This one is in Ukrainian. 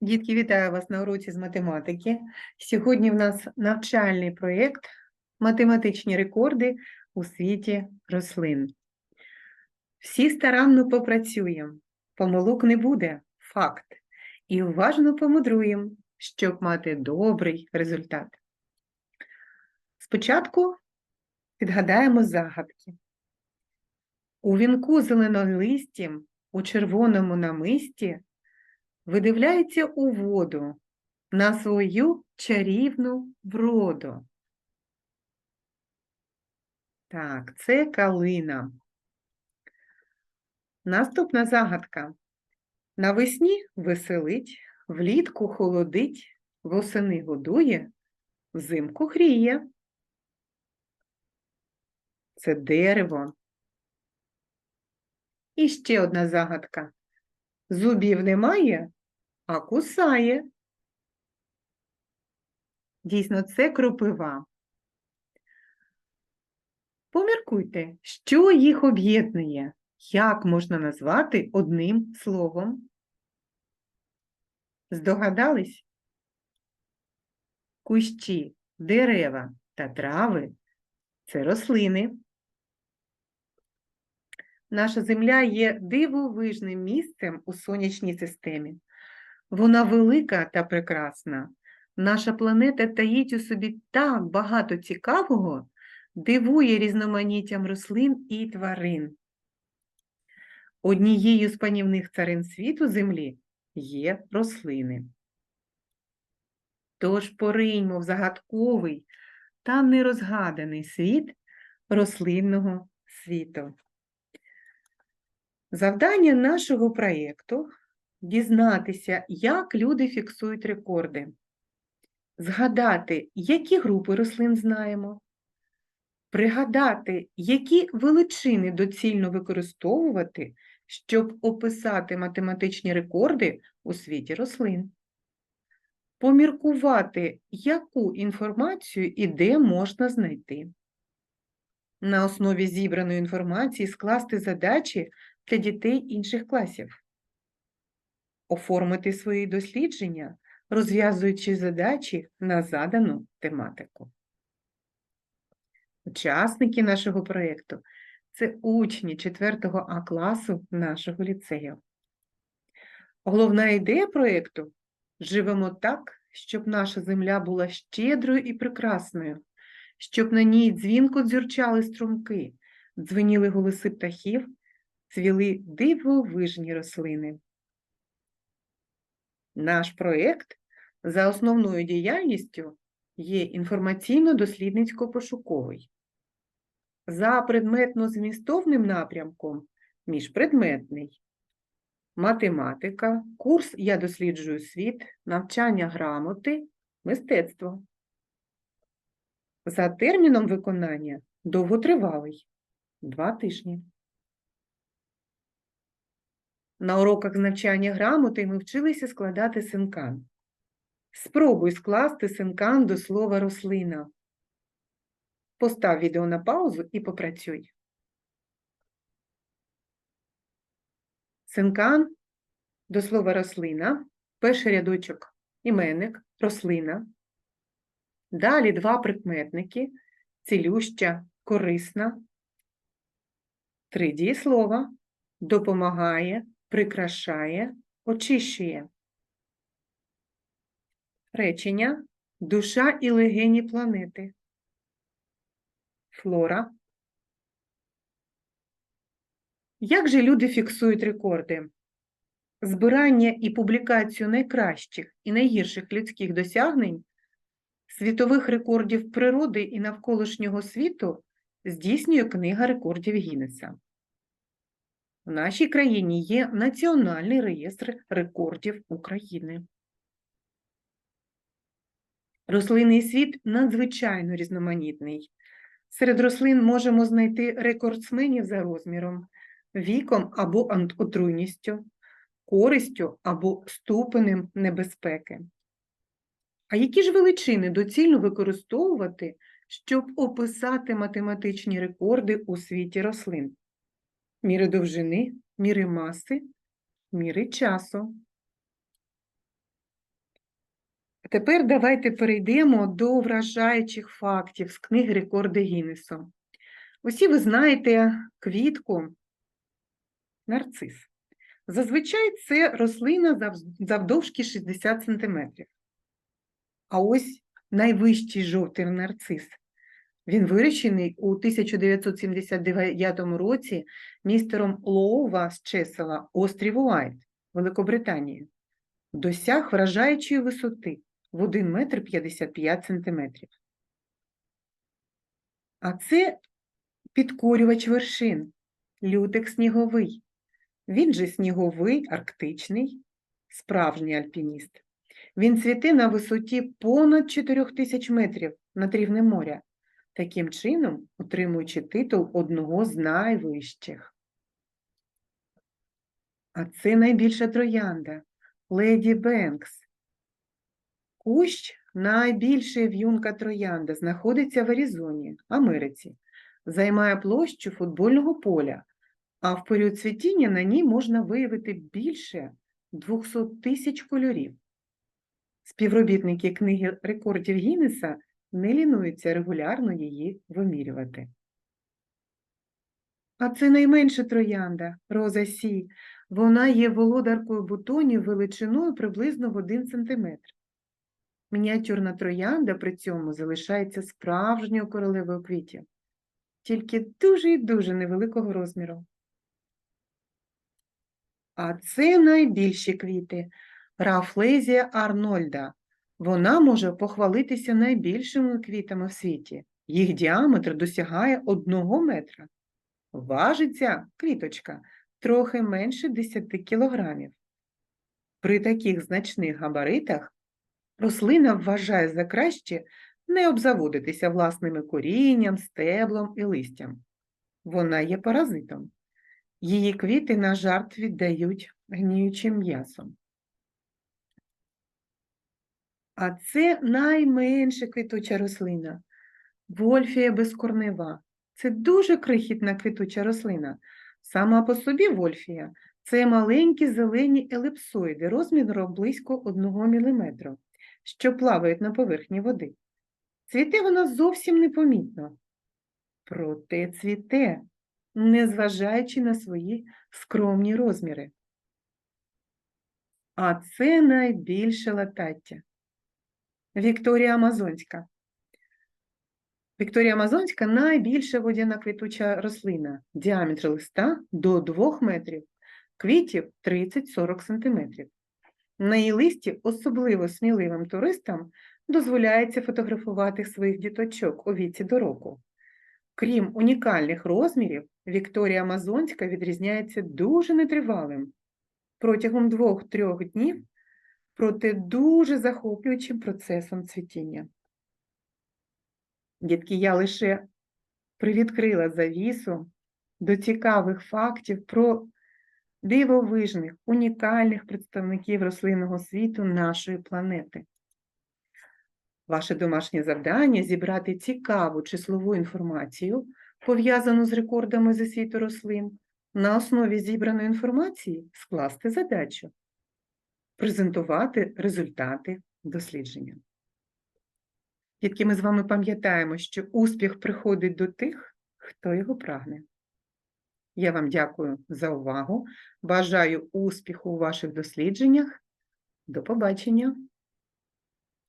Дітки, вітаю вас на уроці з математики. Сьогодні в нас навчальний проєкт Математичні рекорди у світі рослин. Всі старанно попрацюємо, помилок не буде, факт. І уважно помудруємо, щоб мати добрий результат. Спочатку відгадаємо загадки. У вінку зеленолистім, у червоному намисті видивляється у воду на свою чарівну вроду. Так, це калина. Наступна загадка. Навесні веселить, влітку холодить, восени годує, взимку гріє. Це дерево. І ще одна загадка. Зубів немає, а кусає. Дійсно, це кропива. Поміркуйте, що їх об'єднує, як можна назвати одним словом. Здогадались? Кущі, дерева та трави це рослини. Наша Земля є дивовижним місцем у сонячній системі. Вона велика та прекрасна. Наша планета таїть у собі так багато цікавого, дивує різноманіттям рослин і тварин. Однією з панівних царин світу Землі є рослини. Тож пориньмо в загадковий та нерозгаданий світ рослинного світу. Завдання нашого проєкту дізнатися, як люди фіксують рекорди, згадати, які групи рослин знаємо, пригадати, які величини доцільно використовувати, щоб описати математичні рекорди у світі рослин, поміркувати, яку інформацію і де можна знайти. На основі зібраної інформації скласти задачі для дітей інших класів. Оформити свої дослідження, розв'язуючи задачі на задану тематику. Учасники нашого проєкту – це учні 4 А класу нашого ліцею. Головна ідея проєкту – живемо так, щоб наша земля була щедрою і прекрасною, щоб на ній дзвінко дзюрчали струмки, дзвеніли голоси птахів, цвіли дивовижні рослини. Наш проєкт за основною діяльністю є інформаційно-дослідницько-пошуковий. За предметно-змістовним напрямком міжпредметний. Математика, курс Я досліджую світ, навчання грамоти, мистецтво. За терміном виконання довготривалий – два тижні. На уроках з навчання грамоти ми вчилися складати синкан. Спробуй скласти синкан до слова рослина. Постав відео на паузу і попрацюй. Синкан до слова рослина. Перший рядочок іменник, рослина. Далі два прикметники цілюща, корисна. Три дієслова допомагає, прикрашає, очищує. Речення душа і легені планети. Флора. Як же люди фіксують рекорди? Збирання і публікацію найкращих і найгірших людських досягнень, світових рекордів природи і навколишнього світу здійснює Книга рекордів Гіннеса. В нашій країні є Національний реєстр рекордів України. Рослинний світ надзвичайно різноманітний. Серед рослин можемо знайти рекордсменів за розміром, віком або отруйністю, користю або ступенем небезпеки. А які ж величини доцільно використовувати, щоб описати математичні рекорди у світі рослин? Міри довжини, міри маси, міри часу. Тепер давайте перейдемо до вражаючих фактів з книги Рекорди Гіннесу. Усі ви знаєте квітку нарцис. Зазвичай це рослина завдовжки 60 см. А ось найвищий жовтий нарцис. Він вирощений у 1979 році містером Лоува з Чесела, острів Уайт, Великобританії. Досяг вражаючої висоти в 1 метр 55 сантиметрів. А це підкорювач вершин, лютик сніговий. Він же сніговий, арктичний, справжній альпініст. Він цвіте на висоті понад 4 тисяч метрів над рівнем моря, таким чином отримуючи титул одного з найвищих. А це найбільша троянда Леді Бенкс. Кущ найбільша в'юнка троянда знаходиться в Аризоні, Америці, займає площу футбольного поля, а в період цвітіння на ній можна виявити більше 200 тисяч кольорів. Співробітники книги рекордів Гіннеса не лінуються регулярно її вимірювати. А це найменша троянда Роза Сі. Вона є володаркою бутонів величиною приблизно в 1 см. Мініатюрна троянда при цьому залишається справжньою королевою квітів, тільки дуже і дуже невеликого розміру. А це найбільші квіти Рафлезія Арнольда. Вона може похвалитися найбільшими квітами в світі. Їх діаметр досягає 1 метра. Важить ця квіточка трохи менше 10 кілограмів. При таких значних габаритах рослина вважає за краще не обзаводитися власними корінням, стеблом і листям. Вона є паразитом. Її квіти на жарт віддають гніючим м'ясом. А це найменша квітуча рослина Вольфія безкорнева. Це дуже крихітна квітуча рослина. Сама по собі вольфія це маленькі зелені елипсоїди розміром близько 1 мм, що плавають на поверхні води. Цвіте вона зовсім непомітно. Проте цвіте, незважаючи на свої скромні розміри. А це найбільше латаття. Вікторія Амазонська. Вікторія Амазонська найбільша водяна квітуча рослина, діаметр листа до 2 метрів, квітів 30-40 см. На її листі особливо сміливим туристам дозволяється фотографувати своїх діточок у віці до року. Крім унікальних розмірів, Вікторія Амазонська відрізняється дуже нетривалим. Протягом 2-3 днів проте дуже захоплюючим процесом цвітіння. Дітки, я лише привідкрила завісу до цікавих фактів про дивовижних, унікальних представників рослинного світу нашої планети. Ваше домашнє завдання зібрати цікаву числову інформацію, пов'язану з рекордами зі світу рослин, на основі зібраної інформації скласти задачу презентувати результати дослідження. Тільки ми з вами пам'ятаємо, що успіх приходить до тих, хто його прагне. Я вам дякую за увагу. Бажаю успіху у ваших дослідженнях. До побачення!